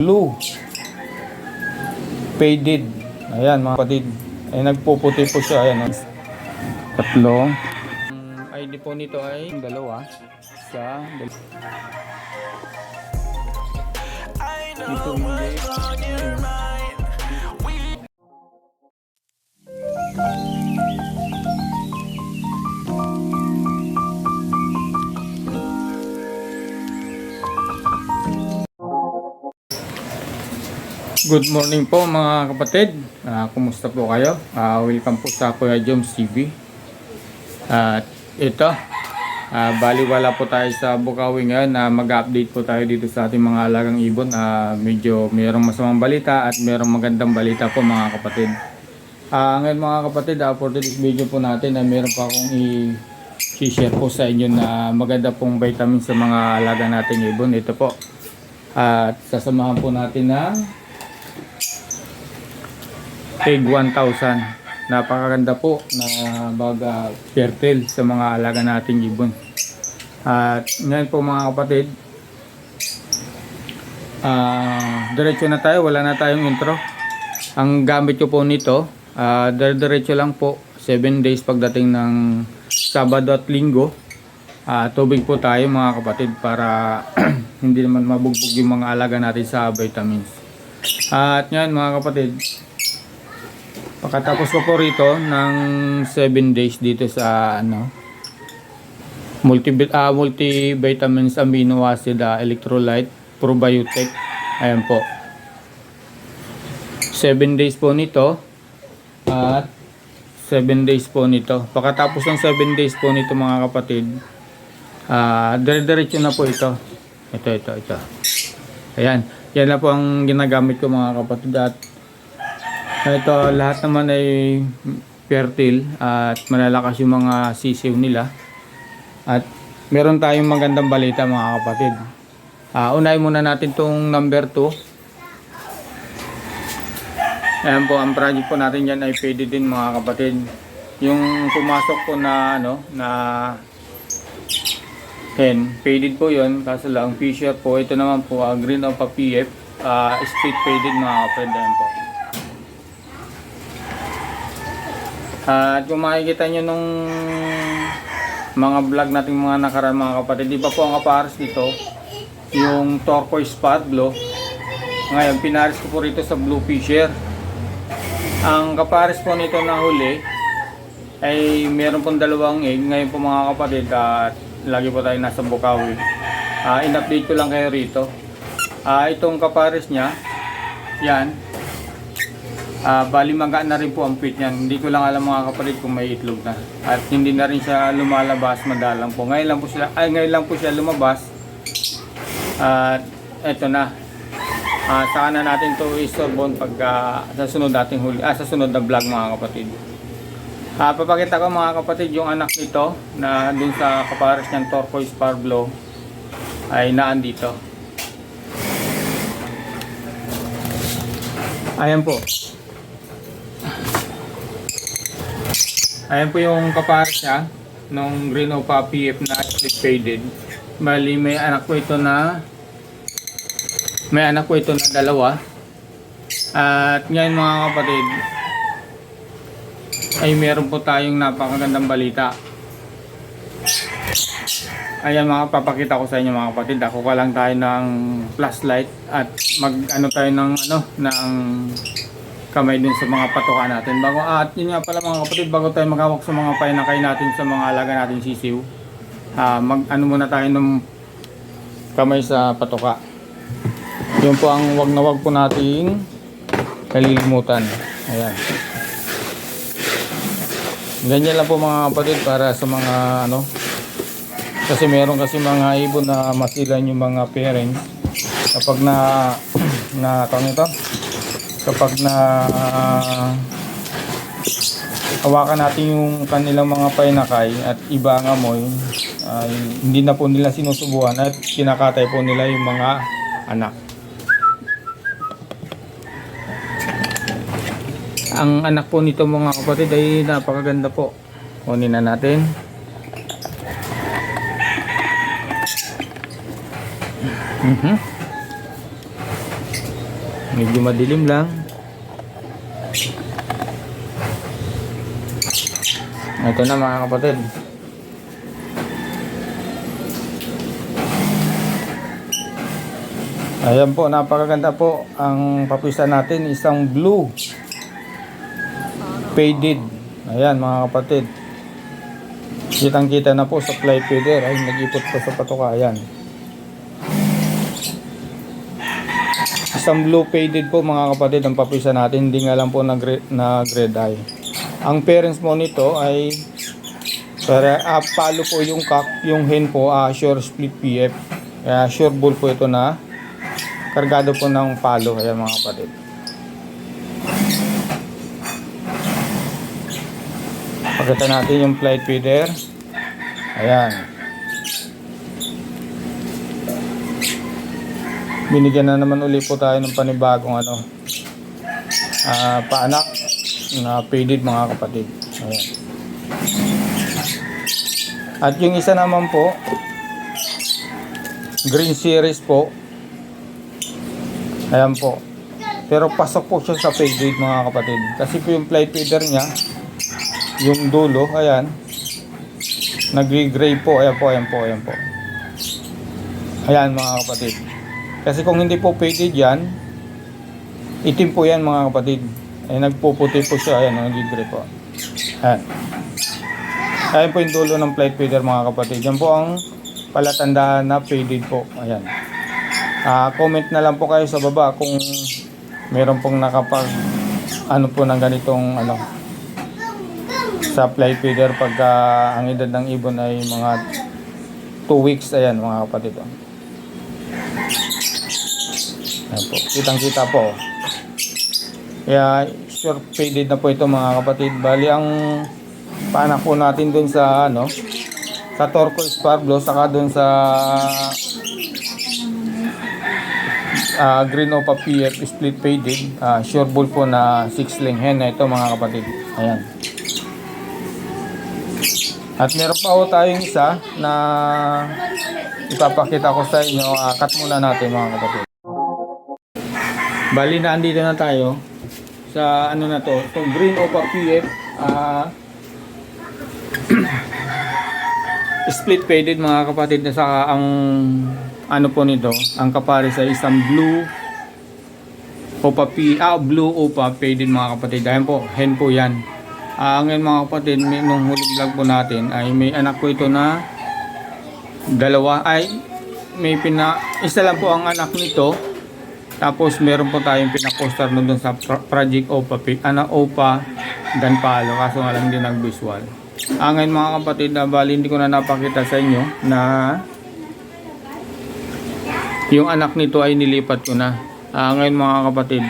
Blue. Faded. Ayan mga kapatid. Ay nagpuputi po siya. Ayan. oh. Tatlo. Ang ID po nito ay dalawa. Isa. Dalawa. Ito hindi. Good morning po mga kapatid. Ah, kumusta po kayo? Ah, welcome po sa Kuya Joms TV. At ito, ah, baliwala po tayo sa Bukawi ngayon na mag-update po tayo dito sa ating mga alagang ibon. Ah, medyo mayroong masamang balita at mayroong magandang balita po mga kapatid. Ah, ngayon mga kapatid, ah, for today's video po natin na mayroon pa akong i-share po sa inyo na maganda pong vitamin sa mga alaga nating ibon. Ito po. At sasamahan po natin ng Pig 1000. Napakaganda po na baga fertile sa mga alaga nating ibon. At ngayon po mga kapatid, ah diretso na tayo, wala na tayong intro. Ang gamit ko po nito, ah dire-diretso lang po, 7 days pagdating ng Sabado at Linggo. Ah, tubig po tayo mga kapatid para hindi naman mabugbog yung mga alaga natin sa vitamins. At ngayon mga kapatid, Pagkatapos ko po rito ng 7 days dito sa ano multi ah, multivitamins amino acid ah, electrolyte probiotic ayan po. 7 days po nito at 7 days po nito. Pagkatapos ng 7 days po nito mga kapatid ah dire-diretso na po ito. Ito ito ito. Ayan. Yan na po ang ginagamit ko mga kapatid. At ito, lahat naman ay fertile at malalakas yung mga sisiw nila. At meron tayong magandang balita mga kapatid. Ah, unahin muna natin tong number 2. Ayan po, ang project po natin yan ay pwede din mga kapatid. Yung pumasok po na ano, na hen, faded po yun. Kaso lang, fisher po. Ito naman po, ah, green of a PF. ah, split faded mga kapatid. Ayan po. At kung makikita nyo nung mga vlog nating mga nakaraan mga kapatid, di ba po ang kapares nito, yung turquoise blue. Ngayon, pinares ko po rito sa blue fisher. Ang kapares po nito na huli, ay meron pong dalawang egg. Ngayon po mga kapatid, at lagi po tayo nasa Bukawi. Ah, in-update ko lang kayo rito. Ah, itong kapares niya, yan, Ah, bali maga na rin po ang pit niyan. Hindi ko lang alam mga kapatid kung may itlog na. At hindi na rin siya lumalabas madalang po. Ngayon lang po siya, ay ngayon lang po siya lumabas. At eto na. Ah, saka na natin to istorbon pag ah, sa sunod nating huli, ah, sa sunod na vlog mga kapatid. Ah, papakita ko mga kapatid yung anak nito na dun sa kapares niyang turquoise parblo ay naandito. Ayan po. Ayan po yung kapares niya nung Green Opa PF na split faded. Bali may anak po ito na may anak po ito na dalawa. At ngayon mga kapatid ay meron po tayong napakagandang balita. Ayan mga papakita ko sa inyo mga kapatid. Ako ka lang tayo ng flashlight at mag ano tayo ng ano ng kamay dun sa mga patuka natin. Bago at yun nga pala mga kapatid, bago tayo maghawak sa mga painakay natin sa mga alaga natin sisiw. ah mag ano muna tayo ng kamay sa patuka. Yun po ang wag na wag po nating kalilimutan. Ayan. Ganyan lang po mga kapatid para sa mga ano kasi meron kasi mga ibon na masilan yung mga parents kapag na na tawag nito kapag na hawakan natin yung kanilang mga painakay at iba ang amoy ay hindi na po nila sinusubuhan at kinakatay po nila yung mga anak. Ang anak po nito mga kapatid ay napakaganda po. Kunin na natin. Mhm. Medyo madilim lang. Ito na mga kapatid. Ayan po, napakaganda po ang papisa natin, isang blue faded. Ayan mga kapatid. Kitang kita na po sa fly feeder. Ay, nag-ipot po sa patoka. Ayan. Isang blue faded po mga kapatid ang papisa natin. Hindi nga lang po nag na red eye. Ang parents mo nito ay para uh, palo po yung cock, yung hen po, ah sure split PF. Kaya sure bull po ito na kargado po ng palo. Ayan mga kapatid. Pakita natin yung flight feeder. Ayan. Binigyan na naman uli po tayo ng panibagong ano, ah, paanak na faded mga kapatid. Ayan. At yung isa naman po, green series po. Ayan po. Pero pasok po siya sa faded mga kapatid. Kasi po yung flight feeder niya, yung dulo, ayan, nagre-gray po, ayan po, ayan po, ayan po. Ayan mga kapatid. Kasi kung hindi po faded yan, itim po yan mga kapatid. Ay nagpuputi po siya, ayan, nagre-gray po. Ayan. Ayan po yung dulo ng flight feeder mga kapatid. Yan po ang palatandaan na faded po. Ayan. Ah, comment na lang po kayo sa baba kung meron pong nakapag ano po ng ganitong ano sa fly feeder pagka ang edad ng ibon ay mga 2 weeks ayan mga kapatid oh. Ayan po kitang kita po. Kaya sure faded na po ito mga kapatid. Bali ang panak po natin dun sa ano sa turquoise parblo saka dun sa ah, green opa PF split faded. Ah, sure bull po na 6 link hen na ito mga kapatid. Ayan. At meron pa ho tayong isa na ipapakita ko sa inyo. Uh, cut muna natin mga kapatid. Bali na andito na tayo sa ano na to. Itong Green Opa PF ah, split faded mga kapatid na saka ang ano po nito, ang kapares ay isang blue Opa P, ah, blue Opa faded mga kapatid. Ayan po, hen po yan. Ah, ngayon mga kapatid, may, nung huling vlog po natin ay may anak ko ito na dalawa ay may pina isa lang po ang anak nito. Tapos meron po tayong pinaposter nun dun sa pro- Project OPA, ano, OPA Danpalo kaso nga lang hindi nag-visual. Ah, ngayon mga kapatid, na bali hindi ko na napakita sa inyo na yung anak nito ay nilipat ko na. Ah, ngayon mga kapatid,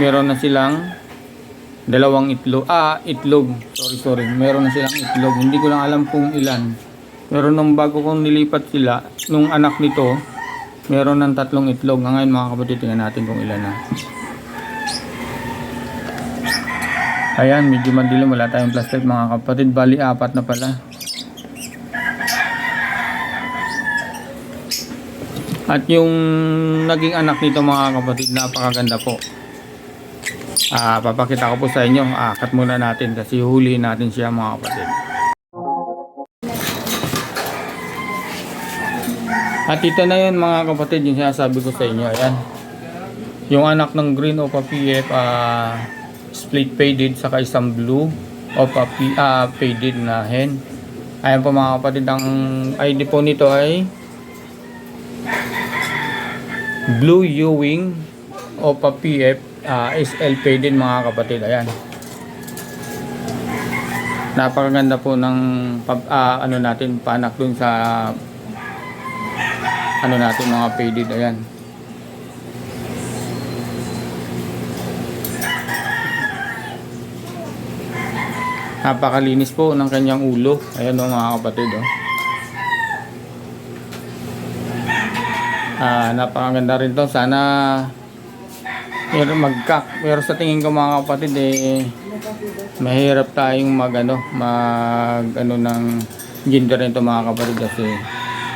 meron na silang dalawang itlog ah itlog sorry sorry meron na silang itlog hindi ko lang alam kung ilan pero nung bago kong nilipat sila nung anak nito meron ng tatlong itlog. Ngayon mga kapatid tingnan natin kung ilan na. Ayan medyo madilim. Wala tayong plastic mga kapatid. Bali apat na pala. At yung naging anak nito mga kapatid napakaganda po. Ah, papakita ko po sa inyo. Ah, cut muna natin kasi huli natin siya mga kapatid. At ito na yun mga kapatid, yung sinasabi ko sa inyo. Ayan. Yung anak ng green Opa PF, ah, split faded saka isang blue Opa P, ah, faded na hen. Ayan po mga kapatid, ang ID po nito ay Blue Ewing Opa PF uh, SLP din mga kapatid ayan napakaganda po ng ah, ano natin panak dun sa ano natin mga faded ayan. Napakalinis po ng kanyang ulo. Ayan o mga kapatid oh. ah, napakaganda rin to. Sana pero magkak pero sa tingin ko mga kapatid eh mahirap tayong mag ano mag ano ng gender nito mga kapatid kasi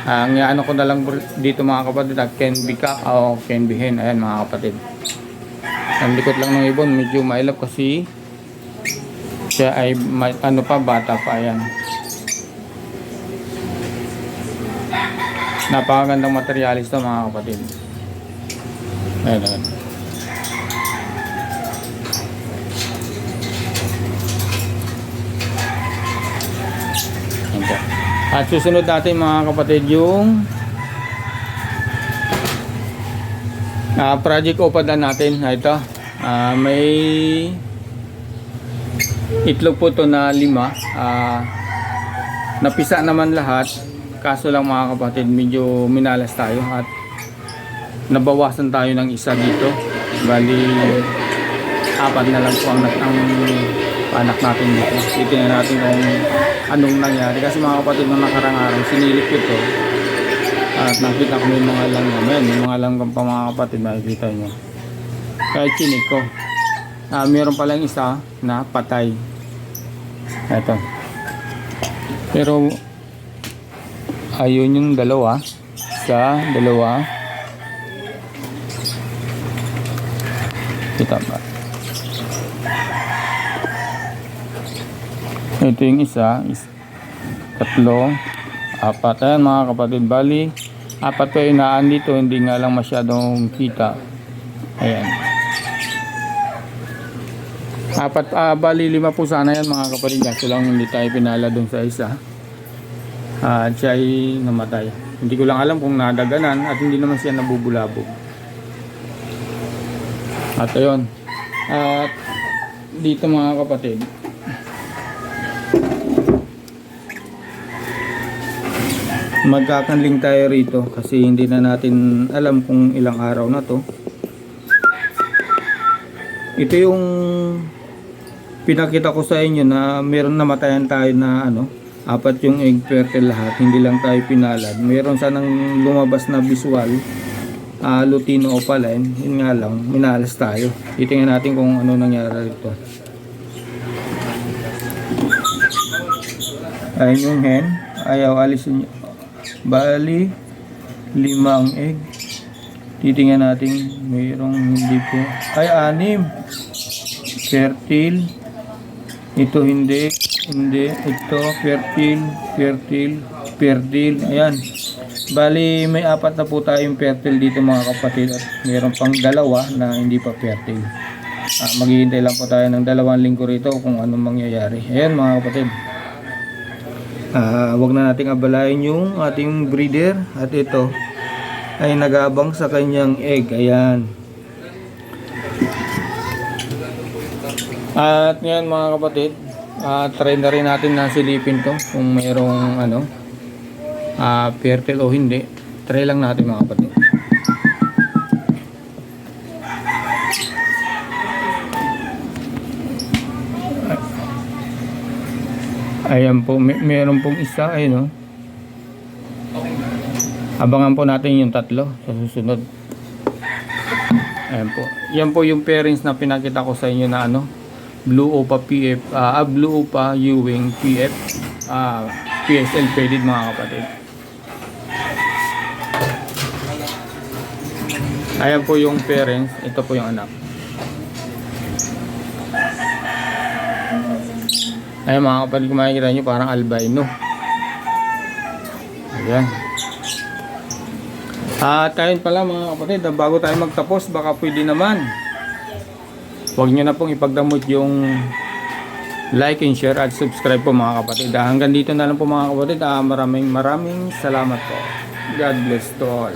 ang ano ko na lang dito mga kapatid ah, can be cock o can be hen ayan mga kapatid Ang likot lang ng ibon, medyo mailap kasi siya ay ano pa, bata pa yan. Napakagandang materialis to mga kapatid. Ayan, ayan. Ayan. At susunod natin mga kapatid yung ah project opada natin. Ah, Ito. Ah, may itlog po to na lima. Ah, napisa naman lahat. Kaso lang mga kapatid, medyo minalas tayo at nabawasan tayo ng isa dito. Bali, apat na lang po ang, ang anak natin dito. Titingnan natin kung anong nangyari. Kasi mga kapatid, nung nakarang araw, sinilip ko to. At nakita ko may mga langgam. Ayan, may mga langgam pa mga kapatid, makikita nyo. Kahit chinik ko. Ah, meron palang isa na patay. Ito. Pero, ayun yung dalawa. Isa, dalawa. Kita ba? Ito yung isa, is, tatlo, apat. Ayan mga kapatid, bali, apat pa yung naan dito, hindi nga lang masyadong kita. Ayan. Apat, ah, bali lima po sana yan mga kapatid, kaso lang hindi tayo pinala dun sa isa. At siya ay namatay. Hindi ko lang alam kung nadaganan at hindi naman siya nabubulabog. At ayun. At dito mga kapatid, magkakanling tayo rito kasi hindi na natin alam kung ilang araw na to. Ito yung pinakita ko sa inyo na meron namatayan tayo na ano apat yung egg fertile lahat. Hindi lang tayo pinalad. Meron sanang lumabas na visual uh, lutino opaline yun nga lang minalas tayo. Titingnan natin kung ano nangyari rito. Ayun yung hen. Ayaw alisin Bali, limang egg. Titingnan natin, mayroong hindi po. Ay, anim. Fertile. Ito hindi. Hindi. Ito, fertile, fertile, fertile. Ayan. Bali, may apat na po tayong fertile dito mga kapatid. At mayroon pang dalawa na hindi pa fertile. Ah, maghihintay lang po tayo ng dalawang linggo rito kung anong mangyayari. Ayan mga kapatid. Ah, wag na nating abalayin yung ating breeder at ito ay nagabang sa kanyang egg. Ayan. At ngayon mga kapatid, ah, try na rin natin na silipin to kung mayroong ano, ah, fertile o hindi. Try lang natin mga kapatid. Ayan po, may, meron pong isa, ayun o. Abangan po natin yung tatlo sa susunod. Ayan po. Yan po yung parents na pinakita ko sa inyo na ano, Blue Opa PF, ah, ah, Blue Opa Ewing PF, ah, PSL faded mga kapatid. Ayan po yung parents, ito po yung anak. Ayan mga kapatid, kung makikita nyo, parang albino. Ayan. At ayun pala mga kapatid, bago tayo magtapos, baka pwede naman. Huwag nyo na pong ipagdamot yung like and share at subscribe po mga kapatid. Ah, Hanggang dito na lang po mga kapatid. Ah, Maraming maraming salamat po. God bless to all.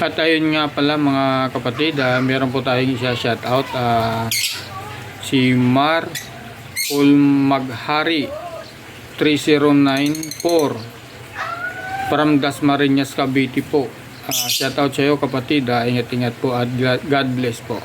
At ayun nga pala mga kapatid, ah, meron po tayong isa shout out. Ah, si Mar Ulmaghari 3094 from Dasmariñas Cavite po. Ah, shout out sa iyo kapatid, ah, ingat-ingat po at God bless po.